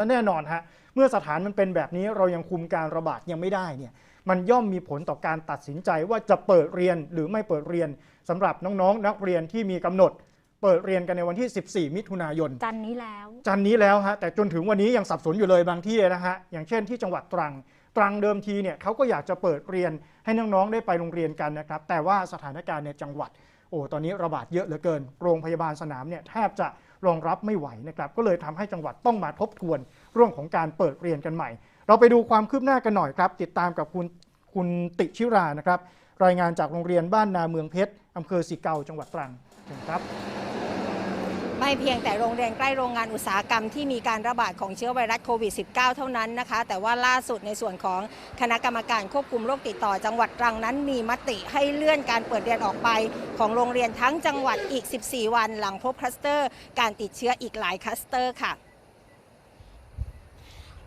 และแน่นอนฮะเมื่อสถานมันเป็นแบบนี้เรายังคุมการระบาดยังไม่ได้เนี่ยมันย่อมมีผลต่อการตัดสินใจว่าจะเปิดเรียนหรือไม่เปิดเรียนสำหรับน้องๆนักเรียนที่มีกำหนด เปิดเรียนกันในวันที่ 14 มิถุนายน จันนี้แล้ว จันทร์นี้แล้วฮะแต่จนถึงวันนี้ยังสับสนอยู่เลยบางที่นะฮะอย่างเช่นที่จังหวัดตรังตรังเดิมทีเนี่ยเขาก็อยากจะเปิดเรียนให้น้องๆได้ไปโรงเรียนกันนะครับแต่ว่าสถานการณ์ในจังหวัดโอ้ตอนนี้ระบาดเยอะเหลือเกิน โรงพยาบาลสนามเนี่ยแทบจะ รองรับไม่ไหวนะครับก็เลยทำให้จังหวัดต้องมาทบทวนเรื่องของการเปิดเรียนกันใหม่ เราไปดูความคืบหน้ากันหน่อยครับ ติดตามกับคุณคุณติชิรานะครับ รายงานจากโรงเรียนบ้านนาเมืองเพชรอำเภอสีเกาจังหวัดตรังครับ ไม่เพียงแต่โรงเรียนใกล้โรงงานอุตสาหกรรมที่มีการระบาดของเชื้อไวรัสโควิด -19 เท่านั้นนะคะ แต่ว่าล่าสุดในส่วนของคณะกรรมการควบคุมโรคติดต่อ จังหวัดตรังนั้นมีมติให้เลื่อนการเปิดเรียนออกไป ของโรงเรียนทั้งจังหวัดอีก 14 วัน หลังพบคลัสเตอร์ การติดเชื้ออีกหลายคลัสเตอร์ค่ะ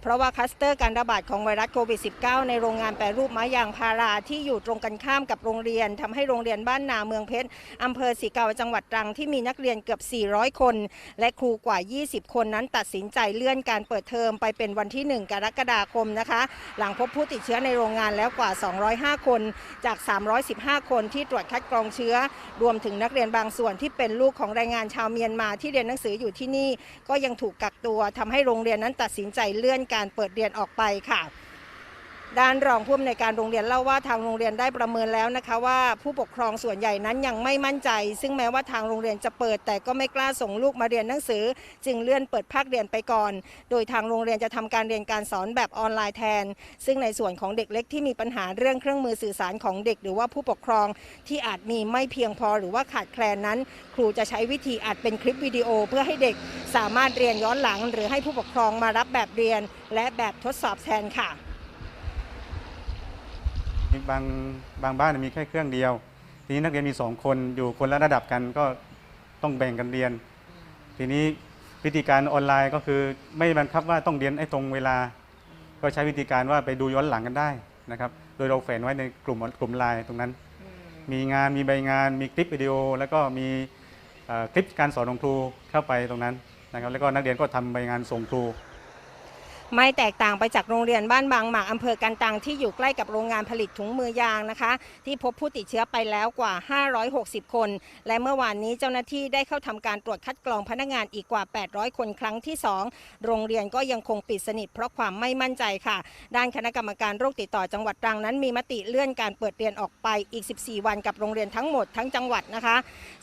เพราะว่าคลัสเตอร์การระบาดของไวรัสโควิด -19 ในโรงงานแปรรูปไม้ยางพาราที่อยู่ตรงกันข้ามกับโรงเรียนทำให้โรงเรียนบ้านนาเมืองเพชรอำเภอสีเกาจังหวัดตรังที่มีนักเรียนเกือบ 400 คน และครูกว่า 20 คนนั้นตัดสินใจเลื่อนการเปิดเทอมไปเป็นวันที่ 1 กรกฎาคมนะคะ หลังพบผู้ติดเชื้อในโรงงานแล้วกว่า 205 คนจาก 315 คนที่ตรวจคัดกรองเชื้อ รวมถึงนักเรียนบางส่วนที่เป็นลูกของแรงงานชาวเมียนมาที่เรียนหนังสืออยู่ที่นี่ ก็ยังถูกกักตัวทำให้โรงเรียนนั้นตัดสินใจเลื่อนการเปิดเรียนออกไปค่ะ ด้านรองผู้อำนวยการโรงเรียนเล่าว่าทางโรงเรียนได้ประเมินแล้วนะคะว่าผู้ปกครองส่วนใหญ่นั้นยังไม่มั่นใจ ซึ่งแม้ว่าทางโรงเรียนจะเปิด แต่ก็ไม่กล้าส่งลูกมาเรียนหนังสือ จึงเลื่อนเปิดภาคเรียนไปก่อน โดยทางโรงเรียนจะทำการเรียนการสอนแบบออนไลน์แทน ซึ่งในส่วนของเด็กเล็กที่มีปัญหาเรื่องเครื่องมือสื่อสารของเด็ก หรือว่าผู้ปกครองที่อาจมีไม่เพียงพอหรือว่าขาดแคลนนั้น ครูจะใช้วิธีอัดเป็นคลิปวิดีโอ เพื่อให้เด็กสามารถเรียนย้อนหลัง หรือให้ผู้ปกครองมารับแบบเรียน และแบบทดสอบแทนค่ะ บางบางบ้านมีแค่เครื่องเดียว ทีนี้นักเรียนมีสองคนอยู่คนละระดับกันก็ต้องแบ่งกันเรียน ทีนี้วิธีการออนไลน์ก็คือไม่บังคับว่าต้องเรียนให้ตรงเวลา ก็ใช้วิธีการว่าไปดูย้อนหลังกันได้นะครับ โดยเราแฝงไว้ในกลุ่มกลุ่มไลน์ตรงนั้น มีงานมีใบงาน มีคลิปวิดีโอ แล้วก็มีคลิปการสอนของครูเข้าไปตรงนั้นนะครับ แล้วก็นักเรียนก็ทำใบงานส่งครู ไม่แตกต่างไปจากโรงเรียนบ้านบางหมากอำเภอกันตังที่อยู่ใกล้กับโรงงานผลิตถุงมือยางนะคะ ที่พบผู้ติดเชื้อไปแล้วกว่า 560 คน และเมื่อวานนี้เจ้าหน้าที่ได้เข้าทำการตรวจคัดกรองพนักงานอีกกว่า 800 คนครั้งที่ 2 โรงเรียนก็ยังคงปิดสนิทเพราะความไม่มั่นใจค่ะ ด้านคณะกรรมการโรคติดต่อจังหวัดตรังนั้นมีมติเลื่อนการเปิดเรียนออกไปอีก 14 วันกับโรงเรียนทั้งหมดทั้งจังหวัดนะคะ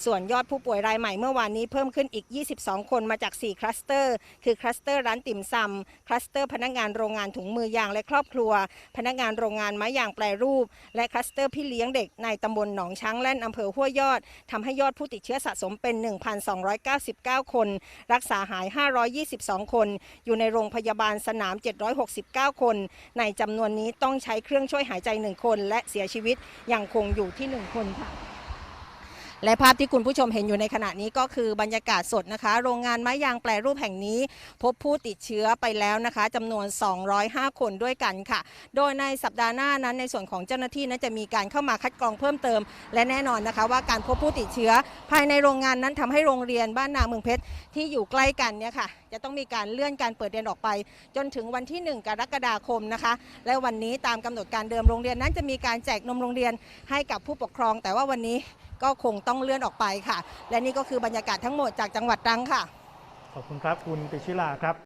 ส่วนยอดผู้ป่วยรายใหม่เมื่อวานนี้เพิ่มขึ้นอีก 22 คนมาจาก 4 คลัสเตอร์ คือคลัสเตอร์ร้านติ่มซำคลัสเตอร์พนักงานโรงงานถุงมือยางและครอบครัว พนักงานโรงงานไม้ยางแปรรูป และคลัสเตอร์พี่เลี้ยงเด็กในตำบลหนองช้างแล่นอำเภอห้วยยอดทำให้ยอดผู้ติดเชื้อสะสมเป็น 1,299 คน รักษาหาย 522 คน อยู่ในโรงพยาบาลสนาม 769 คน ในจำนวนนี้ต้องใช้เครื่องช่วยหายใจ 1 คน และเสียชีวิตยังคงอยู่ที่ 1 คนค่ะ และภาพที่คุณผู้ชมเห็นอยู่ในขณะนี้ก็คือบรรยากาศสดนะคะ โรงงานไม้ยางแปรรูปแห่งนี้ พบผู้ติดเชื้อไปแล้วนะคะจำนวน 205 คนด้วยกันค่ะ โดยในสัปดาห์หน้านั้นในส่วนของเจ้าหน้าที่นั้นจะมีการเข้ามาคัดกรองเพิ่มเติม และแน่นอนนะคะ ว่าการพบผู้ติดเชื้อ ภายในโรงงานนั้นทำให้โรงเรียนบ้านนาเมืองเพชรที่อยู่ใกล้กันเนี่ยค่ะจะต้องมีการเลื่อนการเปิดเรียนออกไป จนถึงวันที่ 1 กรกฎาคมนะคะ และวันนี้ตามกำหนดการเดิมโรงเรียนนั้นจะมีการแจกนมโรงเรียนให้กับผู้ปกครอง แต่ว่าวันนี้ ก็คงต้องเลื่อนออกไปค่ะ และนี่ก็คือบรรยากาศทั้งหมดจากจังหวัดตรังค่ะ ขอบคุณครับคุณปิชิลาครับ